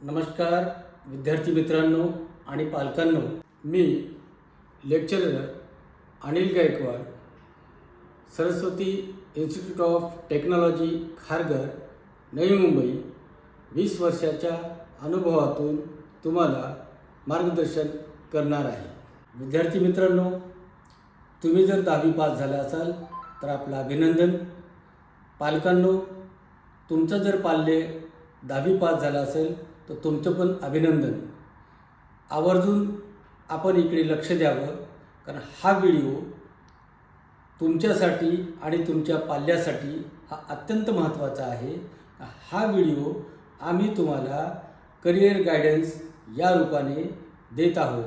नमस्कार विद्यार्थी मित्रांनो आणि पालकांनो. मी lecturer Anil Gaikwad Saraswati institute of technology Kharghar Navi Mumbai. वीस वर्षाच्या अनुभवातून तुम्हाला मार्गदर्शन करणार आहे. विद्यार्थी मित्रांनो तुम्ही जर दहावी पास झाला असाल तर आपलं अभिनंदन. पालकांनो तुमचं जर पाल्य दहावी पास झाला असेल तर तुमचं पण अभिनंदन. आवर्जून आपण इकडे लक्ष द्यावं कारण हा व्हिडिओ तुमच्यासाठी आणि तुमच्या पाल्यासाठी हा अत्यंत महत्त्वाचा आहे. हा व्हिडिओ आम्ही तुम्हाला करिअर गायडन्स या रूपाने देत आहोत.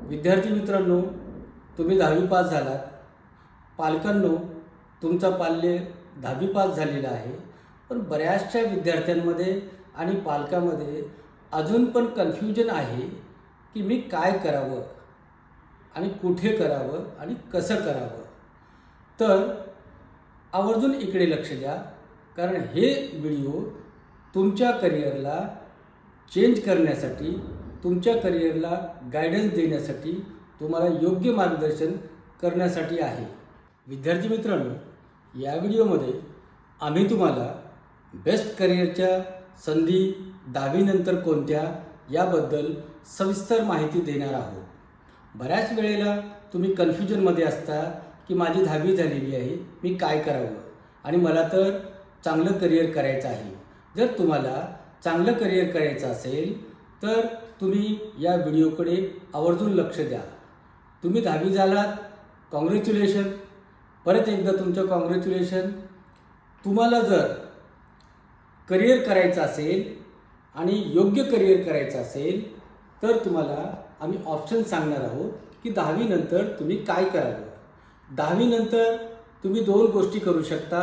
विद्यार्थी मित्रांनो तुम्ही दहावी पास झालात. पालकांनो तुमचा पाल्य दहावी पास झालेला आहे. पण बऱ्याचशा विद्यार्थ्यांमध्ये आणि पालकामध्ये अजून पण कन्फ्युजन आहे की मी काय करावं? आणि कुठे करावं? आणि कसं करावं? तर आवर्जून इकडे लक्ष द्या. कारण हे व्हिडिओ तुमच्या करिअरला चेंज करण्यासाठी तुमच्या करिअरला गायडन्स देण्यासाठी तुम्हाला योग्य मार्गदर्शन करण्यासाठी आहे. विद्यार्थी मित्रांनो या व्हिडिओमध्ये आम्ही तुम्हाला बेस्ट करिअरच्या संधी दहावीनंतर कोणत्या याबद्दल सविस्तर माहिती देणार आहोत. बऱ्याच वेळेला तुम्ही कन्फ्युजनमध्ये असता की माझी दहावी झालेली आहे मी काय करावं? आणि मला तर चांगलं करिअर करायचं आहे. जर तुम्हाला चांगलं करिअर करायचं असेल तर तुम्ही या व्हिडिओकडे आवर्जून लक्ष द्या. तुम्ही दहावी झालात कॉंग्रॅच्युलेशन परत एकदा तुमचं कॉंग्रॅच्युलेशन तुम्हाला जर करिअर करायचं असेल आणि योग्य करिअर करायचं असेल तर तुम्हाला आम्ही ऑप्शन सांगणार आहोत की दहावीनंतर तुम्ही काय करावं दहावीनंतर तुम्ही दोन गोष्टी करू शकता.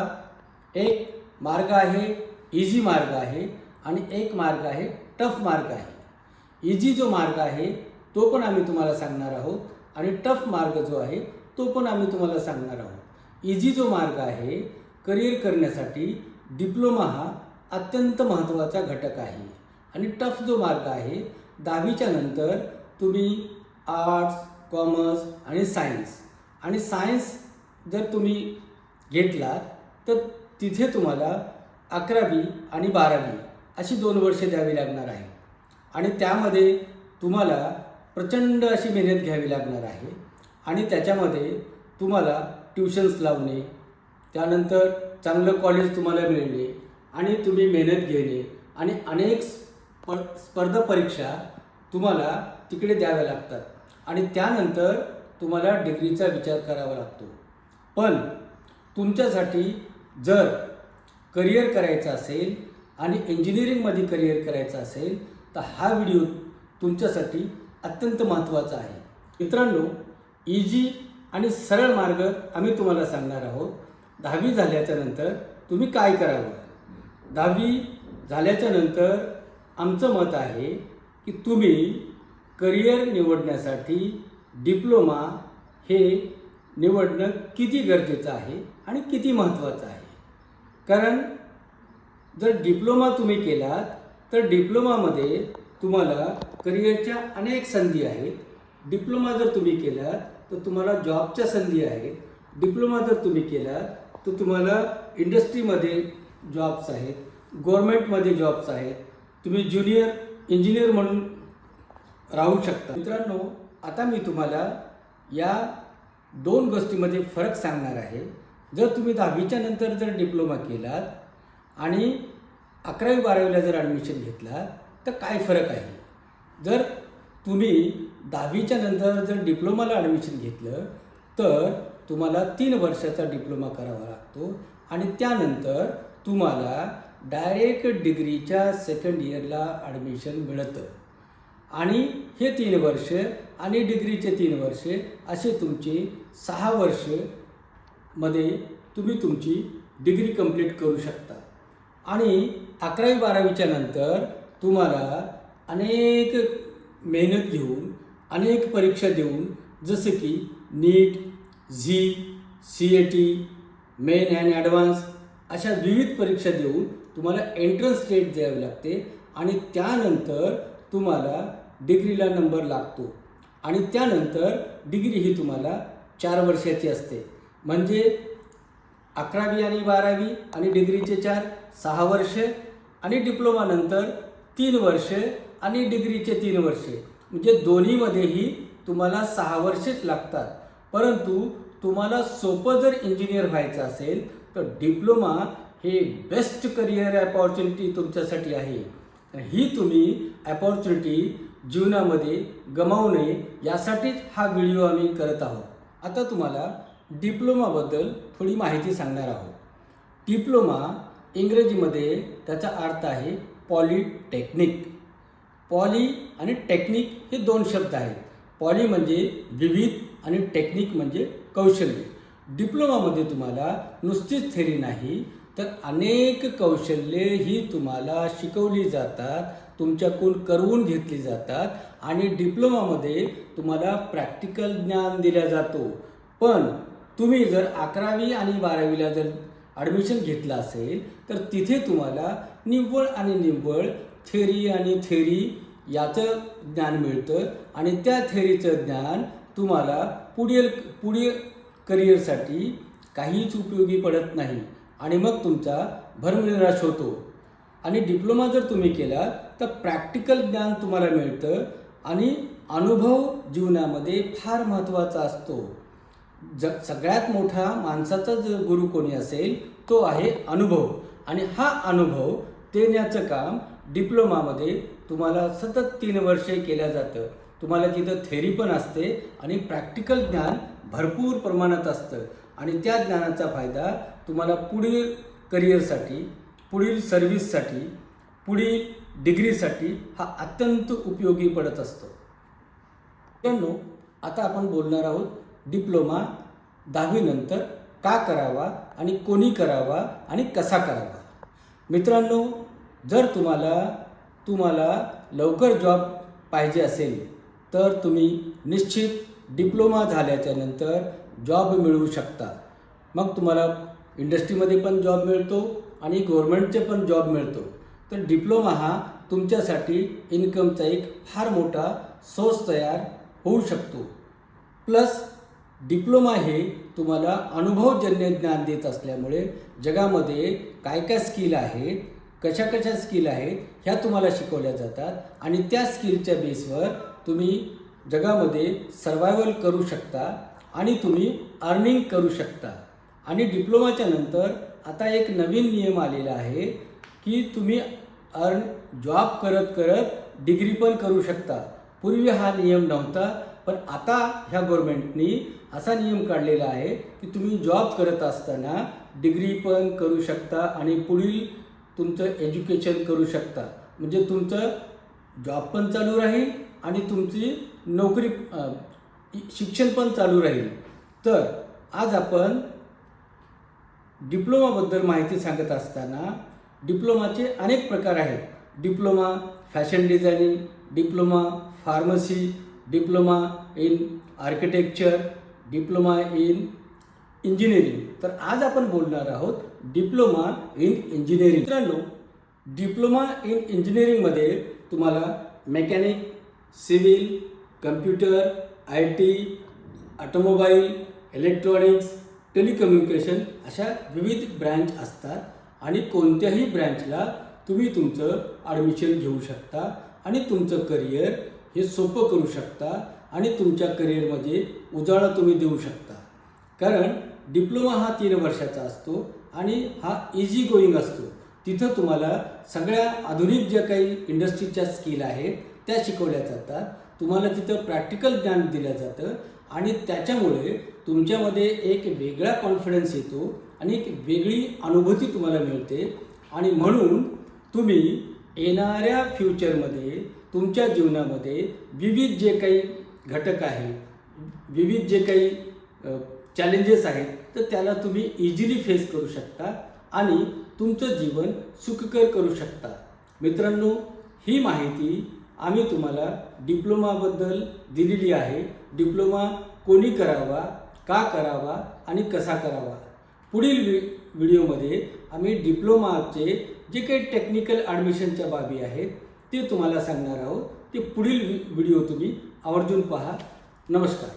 एक मार्ग आहे इझी मार्ग आहे आणि एक मार्ग आहे टफ मार्ग आहे. इझी जो मार्ग आहे तो पण आम्ही तुम्हाला सांगणार आहोत आणि टफ मार्ग जो आहे तो पण आम्ही तुम्हाला सांगणार आहोत. इझी जो मार्ग आहे करिअर करण्यासाठी डिप्लोमा हा अत्यंत महत्त्वाचा घटक आहे. आणि टफ जो मार्ग आहे दहावीच्या नंतर तुम्ही आर्ट्स कॉमर्स आणि सायन्स. आणि सायन्स जर तुम्ही घेतलात तर तिथे तुम्हाला अकरावी आणि बारावी अशी दोन वर्षे द्यावी लागणार आहे. आणि त्यामध्ये तुम्हाला प्रचंड अशी मेहनत घ्यावी लागणार आहे. आणि त्याच्यामध्ये तुम्हाला ट्युशन्स लावणे त्यानंतर चांगलं कॉलेज तुम्हाला मिळणे आणि तुम्ही मेहनत घेणे आणि अनेक स्प स्पर्धा परीक्षा तुम्हाला तिकडे द्याव्या लागतात. आणि त्यानंतर तुम्हाला डिग्रीचा विचार करावा लागतो. पण तुमच्यासाठी जर करिअर करायचं असेल आणि इंजिनिअरिंगमध्ये करिअर करायचं असेल तर हा व्हिडिओ तुमच्यासाठी अत्यंत महत्त्वाचा आहे. मित्रांनो इजी आणि सरळ मार्ग आम्ही तुम्हाला सांगणार आहोत. दहावी झाल्याच्यानंतर तुम्ही काय करावं? दहावी झाल्याच्यानंतर आमचं मत आहे की तुम्ही करिअर निवडण्यासाठी डिप्लोमा हे निवडणं किती गरजेचं आहे आणि किती महत्त्वाचं आहे. कारण जर डिप्लोमा तुम्ही केलात तर डिप्लोमामध्ये तुम्हाला करिअरच्या अनेक संधी आहेत. डिप्लोमा जर तुम्ही केलात तर तुम्हाला जॉबच्या संधी आहेत. डिप्लोमा जर तुम्ही केलात तर तुम्हाला इंडस्ट्रीमध्ये जॉब्स आहेत. गव्हर्मेंटमध्ये जॉब्स आहेत. तुम्ही ज्युनियर इंजिनियर म्हणून राहू शकता. मित्रांनो आता मी तुम्हाला या दोन गोष्टीमध्ये फरक सांगणार आहे. जर तुम्ही दहावीच्या नंतर जर डिप्लोमा केलात आणि अकरावी बारावीला जर ॲडमिशन घेतलात तर काय फरक आहे? जर तुम्ही दहावीच्या नंतर जर डिप्लोमाला ॲडमिशन घेतलं तर तुम्हाला तीन वर्षाचा डिप्लोमा करावा लागतो आणि त्यानंतर तुम्हाला डायरेक्ट डिग्रीच्या सेकंड इयरला ॲडमिशन मिळतं. आणि हे तीन वर्ष आणि डिग्रीचे तीन वर्ष असे तुमचे सहा वर्षमध्ये तुम्ही तुमची डिग्री कंप्लीट करू शकता. आणि अकरावी बारावीच्या नंतर तुम्हाला अनेक मेहनत घेऊन अनेक परीक्षा देऊन जसं की NEET JEE C A T main and advance अशा विविध परीक्षा देऊन तुम्हाला एंट्रन्स डेट द्यावी लागते आणि त्यानंतर तुम्हाला डिग्रीला नंबर लागतो. आणि त्यानंतर डिग्री ही तुम्हाला चार वर्षाची असते. म्हणजे अकरावी आणि बारावी आणि डिग्रीचे चार सहा वर्षे आणि डिप्लोमानंतर तीन वर्षे आणि डिग्रीचे तीन वर्षे. म्हणजे दोन्हीमध्येही तुम्हाला सहा वर्षेच लागतात. परंतु तुम्हाला सोपं जर इंजिनियर व्हायचं असेल तर डिप्लोमा हे बेस्ट करिअर अपॉर्च्युनिटी तुमच्यासाठी आहे. ही तुम्ही अपॉर्च्युनिटी जीवनामध्ये गमावू नये यासाठीच हा व्हिडिओ आम्ही करत आहोत. आता तुम्हाला डिप्लोमाबद्दल थोडी माहिती सांगणार आहोत. डिप्लोमा इंग्रजीमध्ये त्याचा अर्थ आहे पॉलिटेक्निक. पॉली आणि टेक्निक हे दोन शब्द आहेत. पॉली म्हणजे विविध आणि टेक्निक म्हणजे कौशल्य. डिप्लोमामध्ये तुम्हाला नुसतीच थेरी नाही तर अनेक कौशल्ये ही तुम्हाला शिकवली जातात तुमच्याकडून करवून घेतली जातात आणि डिप्लोमामध्ये तुम्हाला प्रॅक्टिकल ज्ञान दिला जातो. पण तुम्ही जर अकरावी आणि बारावीला जर ॲडमिशन घेतलं असेल तर तिथे तुम्हाला निव्वळ आणि निव्वळ थेरी आणि थेरी याचं ज्ञान मिळतं आणि त्या थेरीचं ज्ञान तुम्हाला पुढील पुढील करिअरसाठी काहीच उपयोगी पडत नाही. आणि मग तुमचा भरमनिराश होतो. आणि डिप्लोमा जर तुम्ही केला तर प्रॅक्टिकल ज्ञान तुम्हाला मिळतं आणि अनुभव जीवनामध्ये फार महत्त्वाचा असतो. ज सगळ्यात मोठा माणसाचा जो गुरु कोणी असेल तो आहे अनुभव. आणि हा अनुभव देण्याचं काम डिप्लोमामध्ये तुम्हाला सतत तीन वर्षे केलं जातं. तुम्हाला तिथं थेरी पण असते आणि प्रॅक्टिकल ज्ञान भरपूर प्रमाणात असतं. आणि त्या ज्ञानाचा फायदा तुम्हाला पुढील करिअरसाठी पुढील सर्व्हिससाठी पुढील डिग्रीसाठी हा अत्यंत उपयोगी पडत असतो. त्यांनो आता आपण बोलणार आहोत डिप्लोमा दहावीनंतर का करावा आणि कोणी करावा आणि कसा करावा. मित्रांनो जर तुम्हाला तुम्हाला लवकर जॉब पाहिजे असेल तर तुम्ही निश्चित डिप्लोमा झाल्याच्यानंतर जॉब मिळवू शकता. मग तुम्हाला इंडस्ट्रीमध्ये पण जॉब मिळतो आणि गव्हर्मेंटचे पण जॉब मिळतो. तर डिप्लोमा हा तुमच्यासाठी इन्कमचा एक फार मोठा सोर्स तयार होऊ शकतो. प्लस डिप्लोमा हे तुम्हाला अनुभवजन्य ज्ञान देत असल्यामुळे जगामध्ये काय काय स्किल आहेत कशा कशा स्किल आहेत ह्या तुम्हाला शिकवल्या जातात आणि त्या स्किलच्या बेसवर तुम्ही जगामध्ये सर्वायवल करू शकता आणि तुम्ही अर्निंग करू शकता. आणि डिप्लोमाच्या नंतर आता एक नवीन नियम आलेला आहे की तुम्ही अर्न जॉब करत करत डिग्री पण करू शकता. पूर्वी हा नियम नव्हता पण आता ह्या गव्हर्मेंटनी असा नियम काढलेला आहे की तुम्ही जॉब करत असताना डिग्री पण करू शकता आणि पुढील तुमचं एज्युकेशन करू शकता. म्हणजे तुमचं जॉब पण चालू राहील आणि तुमची नोकरी शिक्षण पण चालू राहील. तर आज आपण डिप्लोमाबद्दल माहिती सांगत असताना डिप्लोमाचे अनेक प्रकार आहेत. Diploma fashion designing diploma pharmacy diploma in architecture diploma in engineering. तर आज आपण बोलणार आहोत डिप्लोमा इन इंजिनिअरिंग. मित्रांनो डिप्लोमा इन इंजिनिअरिंगमध्ये तुम्हाला mechanic civil computer I T automobile electronics telecommunication अशा विविध ब्रँच असतात आणि कोणत्याही ब्रँचला तुम्ही तुमचं ॲडमिशन घेऊ शकता आणि तुमचं करिअर हे सोपं करू शकता आणि तुमच्या करिअरमध्ये उजाळा तुम्ही देऊ शकता. कारण डिप्लोमा हा तीन वर्षाचा असतो आणि हा इझी गोईंग असतो. तिथं तुम्हाला सगळ्या आधुनिक ज्या काही इंडस्ट्रीच्या स्किल आहेत त्या शिकवल्या जातात. तुम्हाला तिथं प्रॅक्टिकल ज्ञान दिलं जातं आणि त्याच्यामुळे तुमच्यामध्ये एक वेगळा कॉन्फिडन्स येतो आणि एक वेगळी अनुभूती तुम्हाला मिळते. आणि म्हणून तुम्ही येणाऱ्या फ्युचरमध्ये तुमच्या जीवनामध्ये विविध जे काही घटक आहेत विविध जे काही चॅलेंजेस आहेत तर त्याला तुम्ही इझिली फेस करू शकता आणि तुमचं जीवन सुखकर करू शकता. मित्रांनो ही माहिती आम्ही तुम्हाला डिप्लोमाबद्दल दिलेली आहे. डिप्लोमा कोणी करावा का करावा आणि कसा करावा? पुढील वि व्हिडिओमध्ये आम्ही डिप्लोमाचे जे काही टेक्निकल ॲडमिशनच्या बाबी आहेत ते तुम्हाला सांगणार आहोत. ते पुढील व्हिडिओ तुम्ही आवर्जून पहा. नमस्कार.